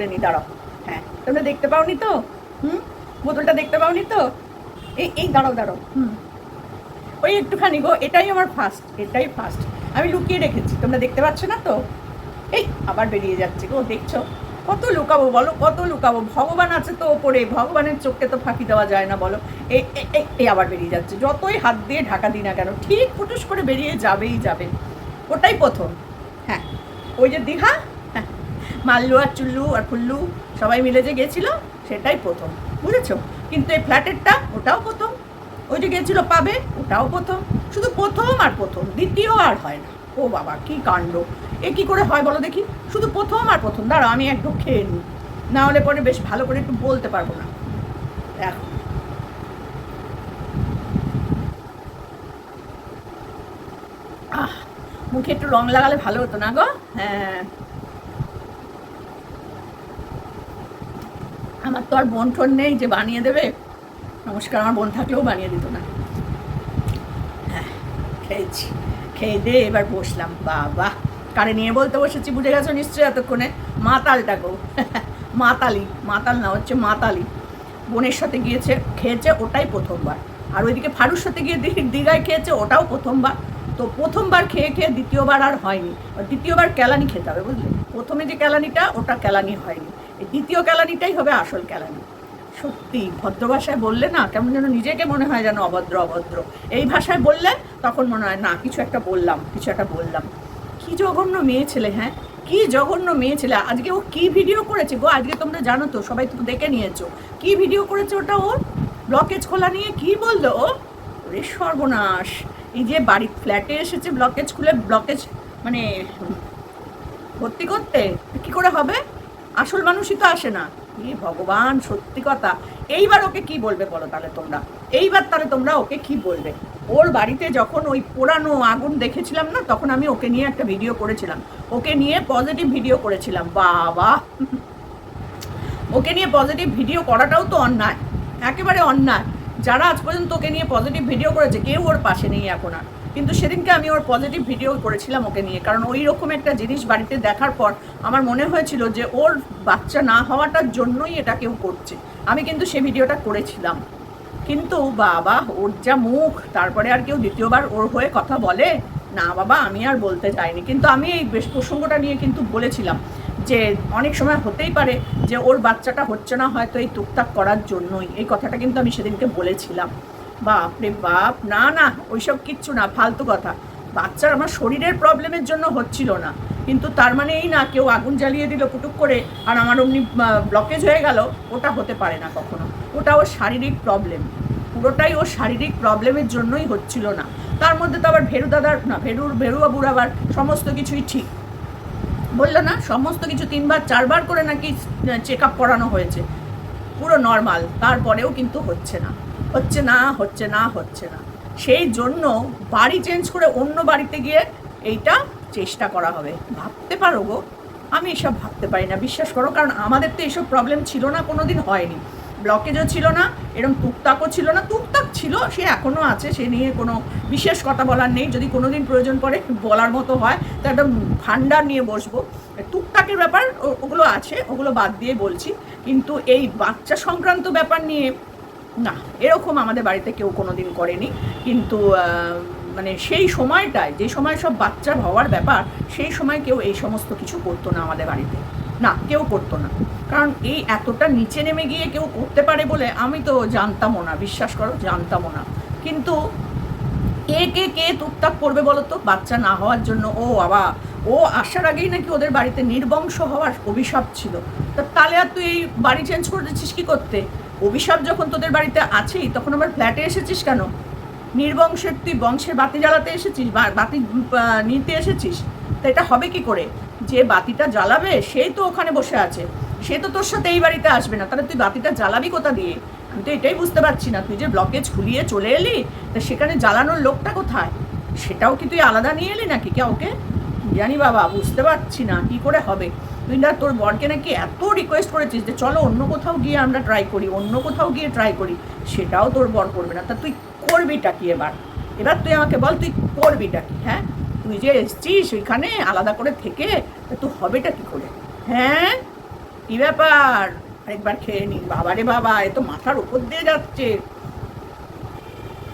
করে নি, দাঁড়াও। হ্যাঁ তোমরা দেখতে পাওনি তো? হুম? বোতলটা দেখতে পাওনি তো? এই এই, দাঁড়াও দাঁড়াও, হুম। ওই একটুখানি গো, এটাই আমার ফার্স্ট এটাই ফার্স্ট আমি লুকিয়ে রেখেছি, তোমরা দেখতে পাচ্ছ না তো? এই, আবার বেরিয়ে যাচ্ছে গো, দেখছ? কত লুকাবো বলো, কত লুকাবো? ভগবান আছে তো ওপরে, ভগবানের চোখকে তো ফাঁকি দেওয়া যায় না বলো। এই এই- আবার বেরিয়ে যাচ্ছে, যতই হাত দিয়ে ঢাকা দিই না কেন, ঠিক ফুটুস করে বেরিয়ে যাবেই যাবে। ওটাই প্রথম। হ্যাঁ ওই যে দীঘা মাল্লু আর চুল্লু আর ফুল্লু সবাই মিলে যে গেছিল, সেটাই প্রথম, বুঝেছ? কিন্তু এই ফ্ল্যাটেরটা ওটাও প্রথম, ওই যে গেছিল পাবে, ওটাও প্রথম, শুধু প্রথম আর প্রথম, দ্বিতীয় আর হয় না। ও বাবা, কি কাণ্ড। এ কি করে হয় বলো দেখি? শুধু প্রথম আর প্রথম, দাঁড়াও, আমি একটু খেয়ে নিই। না হলে পরে বেশ ভালো করে একটু বলতে পারব না। আহ, মুখে একটু রং লাগালে ভালো হতো না গো? হ্যাঁ। আমার তো আর বোন ঠোন নেই যে বানিয়ে দেবে। নমস্কার, আমার বোন থাকলেও বানিয়ে দিত না। হ্যাঁ খেয়েছি। খেয়ে দিয়ে এবার বসলাম। বাবা, কারে নিয়ে বলতে বসেছি, বুঝে গেছো নিশ্চয়ই এতক্ষণে? মাতালটা গো। মাতালি, মাতাল না, হচ্ছে মাতালি। বোনের সাথে গিয়েছে, খেয়েছে ওটাই প্রথমবার। আর ওইদিকে ফারুর সাথে গিয়ে দীঘায় খেয়েছে, ওটাও প্রথমবার। তো প্রথমবার খেয়ে খেয়ে দ্বিতীয়বার আর হয়নি। দ্বিতীয়বার কেলানি খেতে হবে, বুঝলে? প্রথমে যে কেলানিটা, ওটা কেলানি হয়নি। দ্বিতীয় কেলানিটাই হবে আসল কেলানি। সত্যি, ভদ্র ভাষায় বললে না, কেমন যেন নিজেকে মনে হয় যেন অভদ্র অভদ্র। এই ভাষায় বললে তখন মনে হয়, না, কিছু একটা বললাম, কিছু একটা বললাম। কি জঘন্য মেয়ে ছেলে হ্যাঁ? কি জঘন্য মেয়ে ছেলে। আজকে ও কি ভিডিও করেছে গো? আজকে তোমরা জানো তো, সবাই তো দেখে নিয়েছো। কি ভিডিও করেছে ওটা ওর ব্লকেজ খোলা নিয়ে কি বলল ও? ওরে সর্বনাশ! এই যে বাড়ির ফ্ল্যাটে এসেছে ব্লকেজ খুলে ব্লকেজ মানে ভর্তি করতে, কি করে হবে? আসল মানুষই তো আসে না। এ ভগবান, সত্যি কথা। এইবার ওকে কি বলবে বলো তাহলে তোমরা? এইবার তাহলে তোমরা ওকে কি বলবে? ওর বাড়িতে যখন ওই পোড়ানো আগুন দেখেছিলাম না, তখন আমি ওকে নিয়ে একটা ভিডিও করেছিলাম। ওকে নিয়ে পজিটিভ ভিডিও করেছিলাম। বাবা! ওকে নিয়ে পজিটিভ ভিডিও করাটাও তো অন্যায়। একেবারে অন্যায়। যারা আজ পর্যন্ত ওকে নিয়ে পজিটিভ ভিডিও করেছে, কেউ ওর পাশে নেই এখন আর। কিন্তু সেদিনকে আমি ওর পজিটিভ ভিডিও করেছিলাম ওকে নিয়ে, কারণ ওই রকম একটা জিনিস বাড়িতে দেখার পর আমার মনে হয়েছিল যে ওর বাচ্চা না হওয়াটার জন্যই এটা কেউ করছে। আমি কিন্তু সে ভিডিওটা করেছিলাম। কিন্তু বাবা, ওর যা মুখ, তারপরে আর কেউ দ্বিতীয়বার ওর হয়ে কথা বলে, না বাবা, আমি আর বলতে চাইনি কিন্তু আমি এই বেশ প্রসঙ্গটা নিয়ে কিন্তু বলেছিলাম যে অনেক সময় হতেই পারে যে ওর বাচ্চাটা হচ্ছে না হয়তো এই টুকটাক করার জন্যই। এই কথাটা কিন্তু আমি সেদিনকে বলেছিলাম। বাপ রে বাপ, না না, ওইসব কিচ্ছু না, ফালতু কথা। বাচ্চার আমার শরীরের প্রবলেমের জন্য হচ্ছিল না। কিন্তু তার মানে এই না, কেউ আগুন জ্বালিয়ে দিল পুটুক করে, আর আমার অমনি ব্লকেজ হয়ে গেল, ওটা হতে পারে না কখনো। ওটা ওর শারীরিক প্রবলেম পুরোটাই ওর শারীরিক প্রবলেমের জন্যই হচ্ছিল না। তার মধ্যে তো আবার ভেরু দাদার, না, ভেরুর ভেরুবাবুর আবার সমস্ত কিছুই ঠিক। বলল না, সমস্ত কিছু তিনবার, চারবার করে নাকি চেক আপ করানো হয়েছে। পুরো নর্মাল তারপরেও কিন্তু হচ্ছে না। হচ্ছে না হচ্ছে না হচ্ছে না। সেই জন্য বাড়ি চেঞ্জ করে অন্য বাড়িতে গিয়ে এইটা চেষ্টা করা হবে। ভাবতে পারো গো, আমি এসব ভাবতে পারি না, বিশ্বাস করো, কারণ আমাদের তো এসব প্রবলেম ছিল না কোনো দিন হয়নি ব্লকেজও ছিল না এরকম টুকটাকও ছিল না, টুকটাক ছিল, সে এখনও আছে, সে নিয়ে কোনো বিশেষ কথা বলার নেই, যদি কোনো দিন প্রয়োজন পড়ে, বলার মতো হয়, তো একটা ভান্ডার নিয়ে বসবো। টুকটাকের ব্যাপার ওগুলো আছে, ওগুলো বাদ দিয়ে বলছি, কিন্তু এই বাচ্চা সংক্রান্ত ব্যাপার নিয়ে না, এরকম আমাদের বাড়িতে কেউ কোনো দিন করেনি। কিন্তু মানে সেই সময়টায়, যে সময় সব বাচ্চা হওয়ার ব্যাপার, সেই সময় কেউ এই সমস্ত কিছু করতো না আমাদের বাড়িতে। না, কেউ করতো না। কারণ এই এতটা নিচে নেমে গিয়ে কেউ করতে পারে বলে আমি তো জানতামও না, বিশ্বাস করো, জানতামও না। কিন্তু, কে কে কে টুকটাক করবে বলো তো? বাচ্চা না হওয়ার জন্য, ও বাবা, ও আসার আগেই নাকি ওদের বাড়িতে নির্বংশ হওয়ার অভিশাপ ছিল। তা তাহলে আর তুই এই বাড়ি চেঞ্জ করে দিচ্ছিস কি করতে? অভিশাপ যখন তোদের বাড়িতে আছেই, তখন আমার ফ্ল্যাটে এসেছিস কেন? নির্বংশের তুই বংশের বাতি জ্বালাতে এসেছিস বাতি নিতে এসেছিস? তা এটা হবে কি করে? যে বাতিটা জ্বালাবে, সেই তো ওখানে বসে আছে। সে তো তোর সাথে এই বাড়িতে আসবে না। তাহলে তুই বাতিটা জ্বালাবি কোথা দিয়ে? আমি তো এটাই বুঝতে পারছি না। তুই যে ব্লকেজ খুলিয়ে চলে এলি, তা সেখানে জ্বালানোর লোকটা কোথায়? সেটাও কি তুই আলাদা নিয়ে এলি নাকি? কে ওকে? জানি বাবা, বুঝতে পারছি না। কি করে হবে? তুই না তোর বরকে নাকি এত রিকোয়েস্ট করেছিস যে চলো অন্য কোথাও গিয়ে আমরা ট্রাই করি, অন্য কোথাও গিয়ে ট্রাই করি, সেটাও তোর বর করবে না। তা তুই করবিটা কি এবার? এবার তুই আমাকে বল, তুই করবিটা কি? হ্যাঁ? তুই যে এসছিস ওইখানে আলাদা করে থেকে তুই হবেটা কি করে? হ্যাঁ? কি ব্যাপার? আরেকবার খেয়ে নি বাবারে বাবা, এ তো মাথার উপর দিয়ে যাচ্ছে।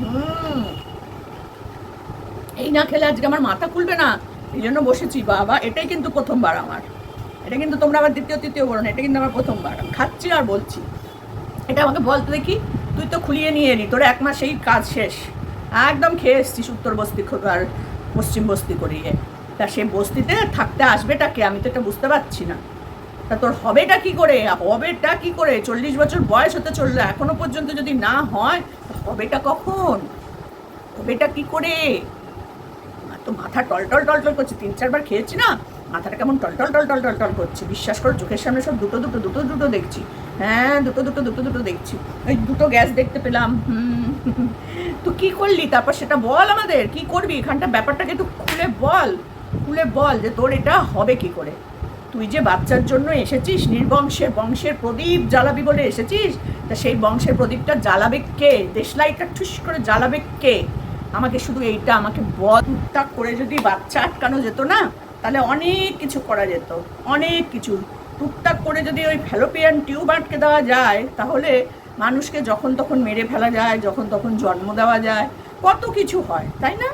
হুম। এই না খেলে আজকে আমার মাথা খুলবে না। এই জন্য বসেছি। বাবা, এটাই কিন্তু প্রথমবার আমার। এটা কিন্তু তোমরা আবার দ্বিতীয়, তৃতীয় বলো না, এটা কিন্তু আমার প্রথমবার। খাচ্ছি আর বলছি। এটা আমাকে বলতে দেখি, তুই তো খুলিয়ে নিয়ে নি তোর এক মাস এই কাজ শেষ। একদম খেয়ে এসছিস উত্তর বস্তি আর পশ্চিম বস্তি করিয়ে। তা সে বস্তিতে থাকতে আসবেটা কে? আমি তো এটা বুঝতে পারছি না। তা তোর হবেটা কি করে? হবেটা কি করে? চল্লিশ বছর বয়স হতে চলল, এখনও পর্যন্ত যদি না হয় হবেটা কখন? হবেটা কি করে? তো মাথা টলটল টলটল করছে, তিন চারবার খেয়েছি না? মাথাটা কেমন টলটল টলটল টলটল করছে। বিশ্বাস করো, চোখের সামনে সব দুটো দুটো দুটো দুটো দেখছি। হ্যাঁ দুটো দুটো দুটো দুটো দেখছি। ওই দুটো গ্যাস দেখতে পেলাম তো কি করলি? তারপর সেটা বল আমাদের, কি করবি? এখানটা ব্যাপারটাকে একটু খুলে বল খুলে বল যে তোর এটা হবে কি করে? তুই যে বাচ্চার জন্য এসেছিস নির্বংশের বংশের প্রদীপ জ্বালাবি বলে এসেছিস, তা সেই বংশের প্রদীপটা জ্বালাবে কে? দেশলাইটা ঠুস করে জ্বালাবে কে? আমাকে শুধু এইটা, আমাকে টুকটাক করে যদি বাচ্চা আটকানো যেত না তাহলে অনেক কিছু করা যেত, অনেক কিছু। টুকটাক করে যদি ওই ফ্যালোপিয়ান টিউব আটকে দেওয়া যায়, তাহলে মানুষকে যখন তখন মেরে ফেলা যায়, যখন তখন জন্ম দেওয়া যায়। কত কিছু হয়, তাই না?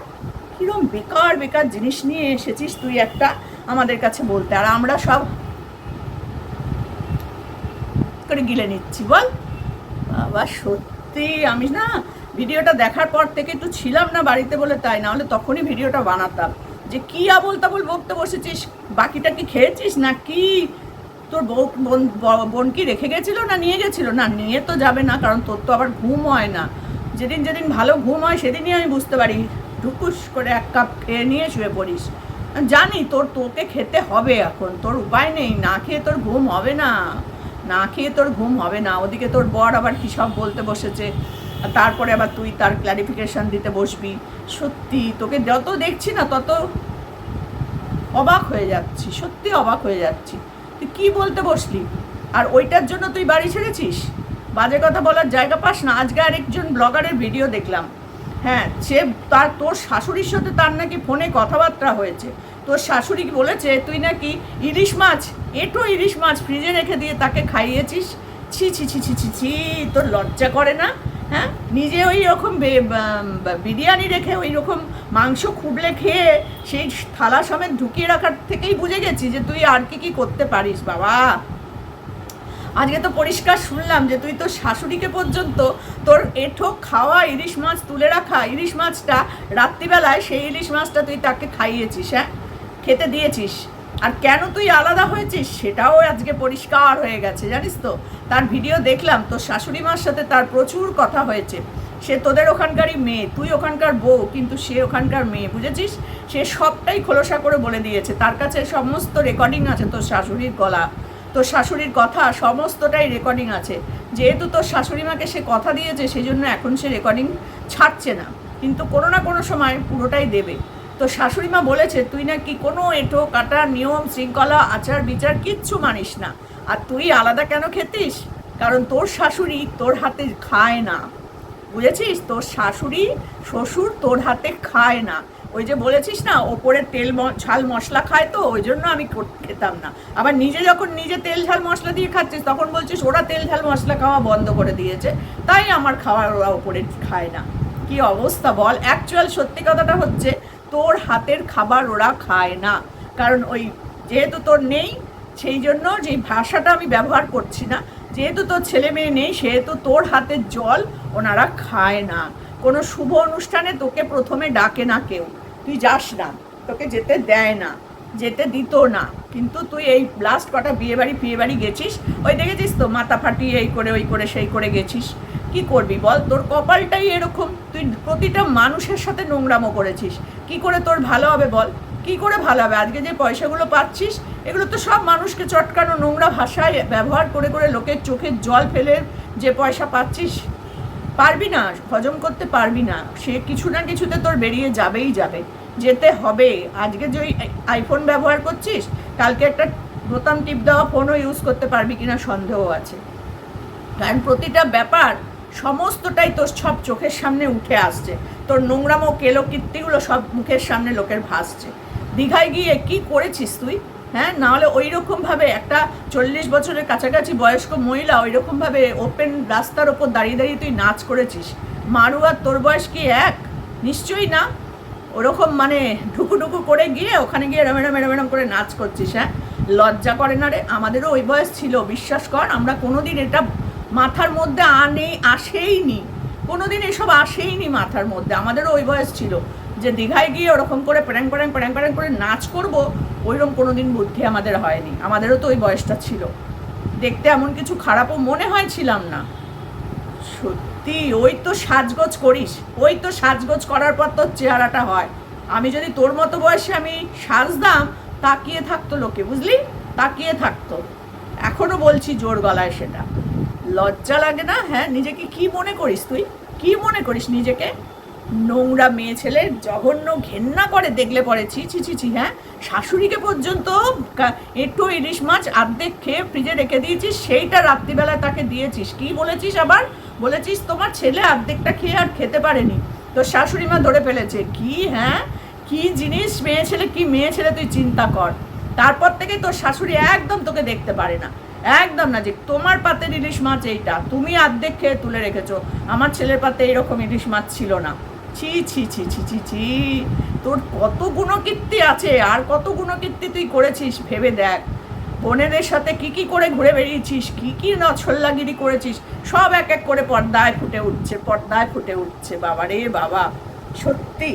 কীরকম বেকার বেকার জিনিস নিয়ে এসেছিস তুই একটা আমাদের কাছে বলতে। আর আমরা সব করে গিলে নিচ্ছি, বল। বাবা, সত্যি, আমি না ভিডিওটা দেখার পর থেকে একটু ছিলাম না বাড়িতে বলে তাই না হলে তখনই ভিডিওটা বানাতাম। যে কি আবল তাবল বকতে বসেছিস? বাকিটা কি খেয়েছিস না কি তোর বউ বোন বোন কি রেখে গেছিল না নিয়ে গেছিল? না, নিয়ে তো যাবে না, কারণ তোর তো আবার ঘুম হয় না। যেদিন যেদিন ভালো ঘুম হয় সেদিনই আমি বুঝতে পারি। ঢুকুস করে এক কাপ খেয়ে নিয়ে শুয়ে পড়িস। জানি তোর, তোকে খেতে হবে এখন, তোর উপায় নেই। না খেয়ে তোর ঘুম হবে না। না খেয়ে তোর ঘুম হবে না। ওদিকে তোর বর আবার কী সব বলতে বসেছে? তারপরে আবার তুই তার ক্ল্যারিফিকেশন দিতে বসবি। সত্যি, তোকে যত দেখছি না তত অবাক হয়ে যাচ্ছি, সত্যি অবাক হয়ে যাচ্ছি। তুই কী বলতে বসলি? আর ওইটার জন্য তুই বাড়ি ছেড়েছিস? বাজে কথা বলার জায়গা পাস না। আজকে আরেকজন ব্লগারের ভিডিও দেখলাম। হ্যাঁ সে তার, তোর শাশুড়ির সাথে তার নাকি ফোনে কথাবার্তা হয়েছে। তোর শাশুড়ি বলেছে, তুই নাকি ইলিশ মাছ, এটো ইলিশ মাছ ফ্রিজে রেখে দিয়ে তাকে খাইয়েছিস? ছি ছি ছি ছি ছি ছি, তোর লজ্জা করে না? হ্যাঁ? নিজে ওই রকম বিরিয়ানি রেখে ওই রকম মাংস খুবলে খেয়ে সেই থালা সমেত ঢুকিয়ে রাখার থেকেই বুঝে গেছি যে তুই আর কি কি করতে পারিস, বাবা। আজকে তো পরিষ্কার শুনলাম যে তুই তোর শাশুড়িকে পর্যন্ত তোর এঠো খাওয়া ইলিশ মাছ তুলে রাখা ইলিশ মাছটা রাত্রিবেলায় সেই ইলিশ মাছটা তুই তাকে খাইয়েছিস হ্যাঁ? খেতে দিয়েছিস। আর কেন তুই আলাদা হয়েছিস? সেটাও আজকে পরিষ্কার হয়ে গেছে, জানিস তো? তার ভিডিও দেখলাম, তোর শাশুড়ি মার সাথে তার প্রচুর কথা হয়েছে। সে তোদের ওখানকারই মেয়ে, তুই ওখানকার বউ, কিন্তু সে ওখানকার মেয়ে, বুঝেছিস? সে সবটাই খোলসা করে বলে দিয়েছে। তার কাছে সমস্ত রেকর্ডিং আছে তোর শাশুড়ির গলা। তোর শাশুড়ির কথা, সমস্তটাই রেকর্ডিং আছে। যেহেতু তোর শাশুড়ি মাকে সে কথা দিয়েছে সেই জন্য এখন সে রেকর্ডিং ছাড়ছে না। কিন্তু কোনো না কোনো সময় পুরোটাই দেবে। তো শাশুড়ি মা বলেছে, তুই নাকি কোনো এঁটো, কাটা, নিয়ম, শৃঙ্খলা, আচার, বিচার কিচ্ছু মানিস না। আর তুই আলাদা কেন খেতিস? কারণ তোর শাশুড়ি তোর হাতে খায় না। বুঝেছিস? তোর শাশুড়ি, শ্বশুর তোর হাতে খায় না। ওই যে বলেছিস না, ওপরে তেল ঝাল মশলা খায় তো, ওই জন্য আমি খেতাম না। আবার নিজে যখন নিজে তেল ঝাল মশলা দিয়ে খাচ্ছিস, তখন বলছিস, ওরা তেল ঝাল মশলা খাওয়া বন্ধ করে দিয়েছে। তাই আমার খাওয়ার ওরা ওপরে খায় না। কি অবস্থা বল? অ্যাকচুয়াল সত্যি কথাটা হচ্ছে তোর হাতের খাবার ওরা খায় না। কারণ ওই যেহেতু তোর নেই, সেই জন্য যে ভাষাটা আমি ব্যবহার করছি না, যেহেতু তোর ছেলে মেয়ে নেই, সেহেতু তোর হাতের জল ওনারা খায় না। কোনো শুভ অনুষ্ঠানে তোকে প্রথমে ডাকে না কেউ। তুই যাস না, তোকে যেতে দেয় না, যেতে দিত না। কিন্তু তুই এই লাস্ট কটা বিয়ে বাড়ি ফিয়ে বাড়ি গেছিস, ওই দেখেছিস তো, মাথা ফাটিয়ে এই করে, ওই করে, সেই করে গেছিস। কি করবি বল? তোর কপালটাই এরকম। তুই প্রতিটা মানুষের সাথে নোংরামো করেছিস। কি করে তোর ভালো হবে বল? কি করে ভালো হবে? আজকে যে পয়সাগুলো পাচ্ছিস, এগুলো তো সব মানুষকে চটকানো নোংরা ভাষায় ব্যবহার করে করে লোকের চোখের জল ফেলে যে পয়সা পাচ্ছিস, পারবি না, হজম করতে পারবি না। সে কিছু না কিছুতে তোর বেরিয়ে যাবেই যাবে। যেতে হবে। আজকে যে আইফোন ব্যবহার করছিস, কালকে একটা বোতাম টিপ দেওয়া ফোনও ইউজ করতে পারবি কিনা সন্দেহ আছে। কারণ প্রতিটা ব্যাপার সমস্তটাই তোর সব চোখের সামনে উঠে আসছে। তোর নোংরামো কেলো কীর্তিগুলো সব মুখের সামনে লোকের ভাসছে। দীঘায় গিয়ে কি করেছিস তুই? হ্যাঁ নাহলে ওই রকমভাবে একটা চল্লিশ বছরের কাছাকাছি বয়স্ক মহিলা ওই রকমভাবে ওপেন রাস্তার ওপর দাঁড়িয়ে দাঁড়িয়ে তুই নাচ করেছিস। মারু আর তোর বয়স কি এক? নিশ্চয়ই না। ওরকম মানে ঢুকু ঢুকু করে গিয়ে ওখানে গিয়ে এরম এরম এরম এরম করে নাচ করছিস হ্যাঁ? লজ্জা করে না রে? আমাদেরও ওই বয়স ছিল, বিশ্বাস কর, আমরা কোনোদিন এটা মাথার মধ্যে আনে আসেই আসেইনি কোনোদিন এসব আসেইনি মাথার মধ্যে। আমাদেরও ওই বয়স ছিল যে দীঘায় গিয়ে ওরকম করে প্যারাং প্যারাং প্যারাং প্যারাং করে নাচ করব, ওইরকম কোনোদিন বুদ্ধি আমাদের হয়নি। আমাদেরও তো ওই বয়সটা ছিল। দেখতে এমন কিছু খারাপও মনে হয় ছিলাম না। সত্যি, ওই তো সাজগোজ করিস। ওই তো সাজগোজ করার পর তোর চেহারাটা হয়। আমি যদি তোর মতো বয়সে আমি সাজদাম তাকিয়ে থাকতো লোকে, বুঝলি? তাকিয়ে থাকতো। এখনও বলছি জোর গলায় সেটা। লজ্জা লাগে না? হ্যাঁ নিজেকে কি মনে করিস তুই? কি মনে করিস নিজেকে? নোংরা মেয়ে ছেলে, জঘন্য ঘেন্না করে দেখলে পরে, ছি ছি ছি ছি হ্যাঁ? শাশুড়িকে পর্যন্ত একটু ইলিশ মাছ আর্ধেক খেয়ে ফ্রিজে রেখে দিয়েছিস, সেইটা রাত্রিবেলা তাকে দিয়েছিস। কি বলেছিস আবার? বলেছিস তোমার ছেলে অর্ধেকটা খেয়ে আর খেতে পারেনি। তো শাশুড়ি মা ধরে ফেলেছে। কি হ্যাঁ? কি জিনিস মেয়ে ছেলে, কি মেয়ে ছেলে তুই চিন্তা কর। তারপর থেকে তোর শাশুড়ি একদম তোকে দেখতে পারে না। একদম না, যে তোমার পাতে ইলিশ মাছ এইটা, তুমি আর্ধেক খেয়ে তুলে রেখেছো। আমার ছেলের পাতে এরকম ইলিশ মাছ ছিল না। ছি ছি ছি ছি ছি ছি। তোর কত গুণকীর্তি আছে, আর কত গুণকীর্তি তুই করেছিস ভেবে দেখ। বোনেদের সাথে কি কি করে ঘুরে বেরিয়েছিস কি কি নছল্লাগিরি করেছিস, সব এক এক করে পর্দায় ফুটে উঠছে, পর্দায় ফুটে উঠছে। বাবা রে বাবা, সত্যি,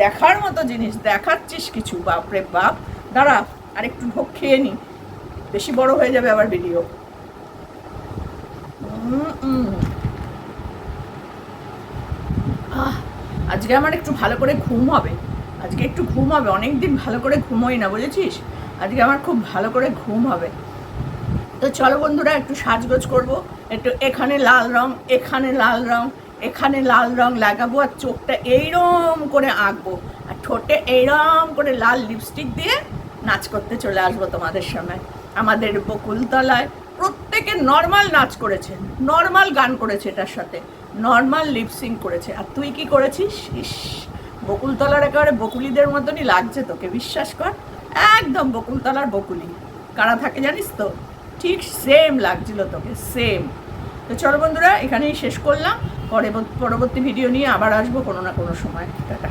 দেখার মতো জিনিস, দেখাচ্ছিস কিছু, বাপরে বাপ। দাঁড়া আর একটু ভোগ খেয়ে নি। বেশি বড় হয়ে যাবে আবার ভিডিও আজকে আমার একটু ভালো করে ঘুম হবে। আজকে একটু ঘুম হবে অনেক দিন ভালো করে ঘুমোই না, বুঝেছিস? আজকে আমার খুব ভালো করে ঘুম হবে। তো চলো বন্ধুরা, একটু সাজগোজ করব। একটু এখানে লাল রং, এখানে লাল রং, এখানে লাল রং লাগাবো আর চোখটা এইরম করে আঁকবো। আর ঠোঁটে এইরম করে লাল লিপস্টিক দিয়ে নাচ করতে চলে আসব তোমাদের সামনে। আমাদের বকুলতলায় প্রত্যেকে নর্মাল নাচ করেছে নর্মাল গান করেছে এটার সাথে নর্মাল লিপসিং করেছে। আর তুই কি করেছিস? ইস, বকুলতলার একেবারে বকুলিদের মতনই লাগছে তোকে, বিশ্বাস কর। একদম বকুলতলার বকুলি। কারা থাকে জানিস তো? ঠিক সেম লাগছিল তোকে সেম তো চলো বন্ধুরা, এখানেই শেষ করলাম। পরে পরবর্তী ভিডিও নিয়ে আবার আসব কোনো না কোনো সময়। টাটা।